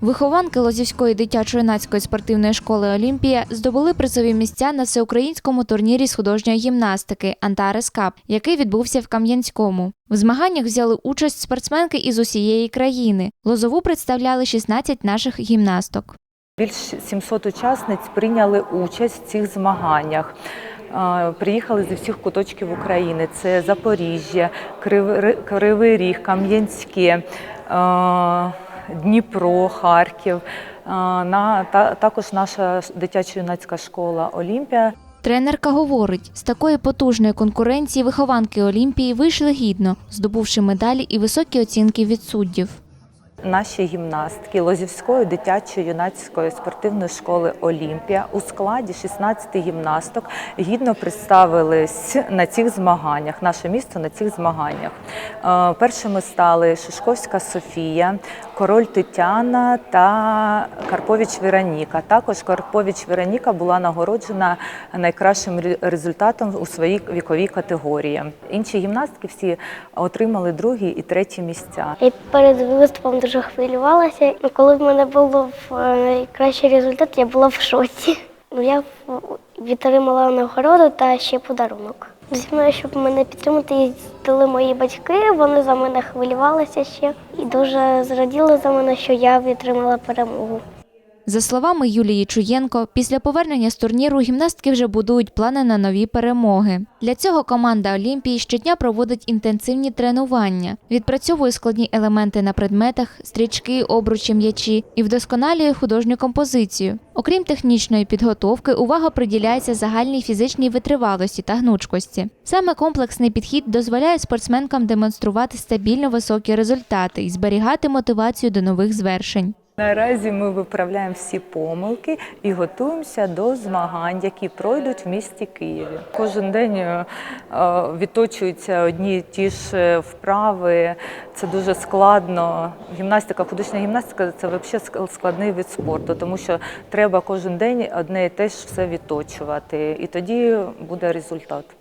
Вихованки Лозівської дитячо-юнацької спортивної школи Олімпія здобули призові місця на всеукраїнському турнірі з художньої гімнастики Антарес Кап, який відбувся в Кам'янському. В змаганнях взяли участь спортсменки із усієї країни. Лозову представляли 16 наших гімнасток. Більш 700 учасниць прийняли участь в цих змаганнях. Приїхали зі всіх куточків України: це Запоріжжя, Кривий Ріг, Кам'янське, Дніпро, Харків. Е, На та також наша дитячо-юнацька школа Олімпія. Тренерка говорить, з такої потужної конкуренції вихованки Олімпії вийшли гідно, здобувши медалі і високі оцінки від суддів. Наші гімнастки Лозівської дитячо-юнацької спортивної школи Олімпія у складі 16 гімнасток гідно представились на цих змаганнях. Наше місто на цих змаганнях. Е, Першими стали Шишковська Софія, Король Тетяна та Карпович Вероніка. Також Карпович Вероніка була нагороджена найкращим результатом у своїй віковій категорії. Інші гімнастки всі отримали другі і треті місця. Я перед виступом дуже хвилювалася. І Коли в мене був е, найкращий результат, я була в шоці. Ну, Я відтримала нагороду та ще подарунок. Зі мною, щоб мене підтримати, їздили мої батьки. Вони за мене хвилювалися ще і дуже зраділи за мене, що я відтримала перемогу. За словами Юлії Чуєнко, після повернення з турніру гімнастки вже будують плани на нові перемоги. Для цього команда Олімпії щодня проводить інтенсивні тренування, відпрацьовує складні елементи на предметах, стрічки, обручі, м'ячі і вдосконалює художню композицію. Окрім технічної підготовки, увага приділяється загальній фізичній витривалості та гнучкості. Саме комплексний підхід дозволяє спортсменкам демонструвати стабільно високі результати і зберігати мотивацію до нових звершень. Наразі ми виправляємо всі помилки і готуємося до змагань, які пройдуть в місті Києві. Кожен день е, відточуються одні й ті ж е, вправи. Це дуже складно. Гімнастика, художня гімнастика це взагалі складний вид спорту, тому що треба кожен день одне і те ж все відточувати, і тоді буде результат.